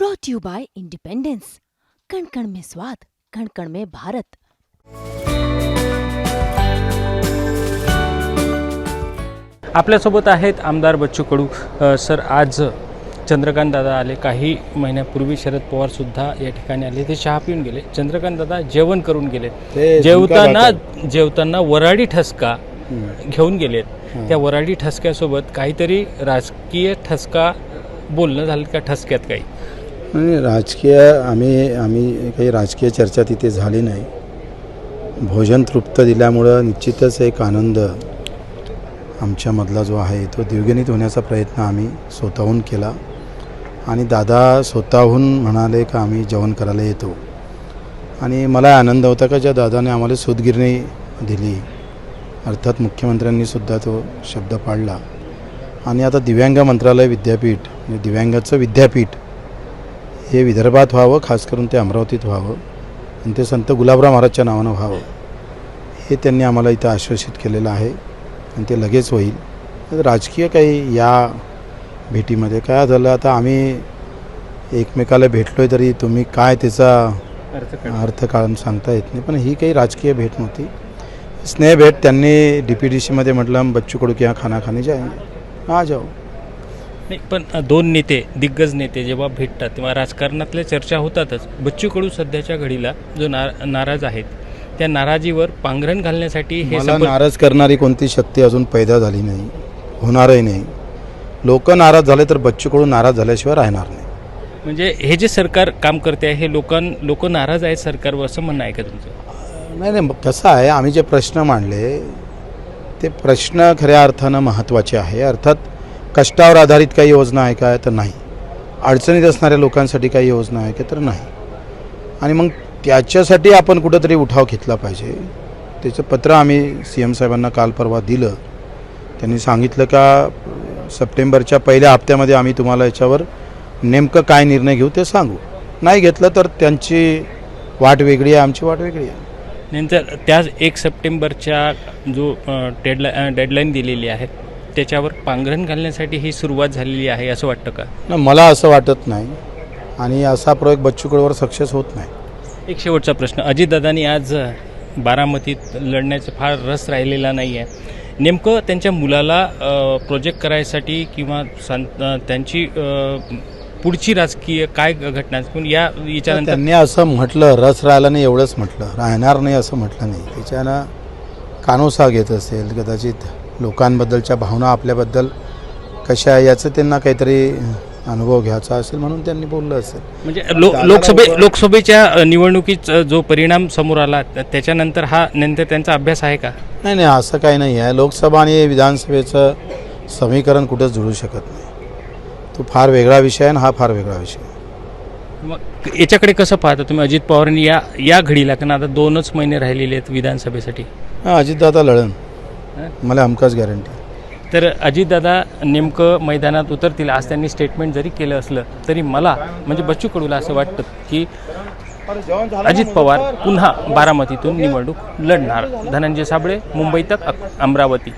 Brought you by independence कण कण में स्वाद कण कण में भारत आपल्यासोबत आहेत आमदार बच्चू कडू. अ, सर आज चंद्रकांत दादा आले. काही महिन्यापूर्वी शरद पवार सुद्धा या ठिकाणी आले. ते चहा पिऊन गेले. चंद्रकांत दादा जेवण करून गेले ते जेवताना झुणका जेवताना वराडी ठसका. घेऊन गेलेत. त्या वराडी ठसक्यासोबत काहीतरी राजकीय ठसका बोलणं झालं का ठसक्यात काही. आणि राजकीय आम्ही आम्ही काही राजकीय चर्चा तिथे झाली नाही. भोजन तृप्त दिल्यामुळं निश्चितच एक आनंद आमच्यामधला जो आहे तो द्विगुणित होण्याचा प्रयत्न आम्ही स्वतःहून केला. आणि दादा स्वतःहून म्हणाले का आम्ही जेवण करायला येतो. आणि मला आनंद होता का ज्या दादाने आम्हाला सुदगिरणी दिली. अर्थात मुख्यमंत्र्यांनीसुद्धा तो शब्द पाळला. आणि आता दिव्यांग मंत्रालय विद्यापीठ म्हणजे दिव्यांगाचं विद्यापीठ हे विदर्भात व्हावं खास करून ते अमरावतीत व्हावं आणि ते संत गुलाबराव महाराजच्या नावानं व्हावं हे त्यांनी आम्हाला इथं आश्वासित केलेलं आहे आणि ते लगेच होईल. राजकीय काही या भेटीमध्ये काय झालं आता आम्ही एकमेकाला भेटलो आहे तरी तुम्ही काय त्याचा अर्थ काढून सांगता येत नाही पण ही काही राजकीय भेट नव्हती. स्नेह भेट त्यांनी डी पी डी सीमध्ये म्हटलं बच्चू कडू की यहाँ खाना खाने जाएंगे आ जाओ नाही पण दोन नेते दिग्गज नेते जेव्हा भेटतात तेव्हा राजकारणातल्या चर्चा होतातच. बच्चू कडू सध्याच्या घडीला जो ना नाराज आहेत त्या नाराजीवर पांघरण घालण्यासाठी हे संबंध नाराज करणारी कोणती शक्ती अजून पैदा झाली नाही होणारही नाही. लोक नाराज झाले तर बच्चू कडू नाराज झाल्याशिवाय राहणार नाही. म्हणजे हे जे सरकार काम करते आहे हे लोकां लोक नाराज आहेत सरकारवर असं म्हणणं आहे का तुमचं? नाही नाही कसं आहे आम्ही जे प्रश्न मांडले ते प्रश्न खऱ्या अर्थानं महत्त्वाचे आहे. अर्थात कष्टावर आधारित काही योजना आहे काय तर नाही. अडचणीत असणाऱ्या लोकांसाठी काही योजना आहे का तर नाही. आणि मग त्याच्यासाठी आपण कुठंतरी उठाव घेतला पाहिजे. त्याचं पत्र आम्ही सी एम साहेबांना काल परवा दिलं. त्यांनी सांगितलं का सप्टेंबरच्या पहिल्या हप्त्यामध्ये आम्ही तुम्हाला याच्यावर नेमकं काय निर्णय घेऊ ते सांगू. नाही घेतलं तर त्यांची वाट वेगळी आहे आमची वाट वेगळी आहे. नंतर त्याच एक सप्टेंबरच्या जो डेडला डेडलाईन दिलेली आहे त्याच्यावर पांघरण घालण्यासाठी ही सुरुवात झालेली आहे असं वाटतं का? न मला असं वाटत नाही. आणि असा प्रयोग बच्चू कडूवर सक्सेस होत नाही. एक शेवटचा प्रश्न. अजितदादांनी आज बारामतीत लढण्याचा फार रस राहिलेला नाही आहे नेमकं त्यांच्या मुलाला प्रोजेक्ट करायसाठी किंवा त्यांची पुढची राजकीय काय घटना पण या याच्यानंतर त्यांनी असं म्हटलं रस राहिला नाही एवढंच म्हटलं. राहणार नाही असं म्हटलं नाही. त्याच्यानं कानोसा घेत असेल कदाचित. लोकांबद्दलच्या भावना आपल्याबद्दल कशा आहे याचं त्यांना काहीतरी अनुभव घ्यायचा असेल म्हणून त्यांनी बोललं असेल. म्हणजे लो लोकसभे लोकसभेच्या अ, जो परिणाम समोर आला त्याच्यानंतर हा नंतर त्यांचा अभ्यास आहे का? नाही नाही असं काही नाही आहे. लोकसभा आणि विधानसभेचं समीकरण कुठंच जुळू शकत नाही. तो फार वेगळा विषय आहे आणि हा फार वेगळा विषय आहे. मग याच्याकडे कसं पाहता तुम्ही? अजित पवारांनी या या घडीला कारण आता दोनच महिने राहिलेले आहेत विधानसभेसाठी. हा अजितदादा लढन हं? मला हमखास गॅरंटी तर अजितदादा नेमकं मैदानात उतरतील आज त्यांनी स्टेटमेंट जरी केलं असलं तरी मला म्हणजे बच्चू कडूला असं वाटतं की अजित पवार पुन्हा बारामतीतून निवडणूक लढणार. धनंजय साबळे मुंबई तक अक- अमरावती.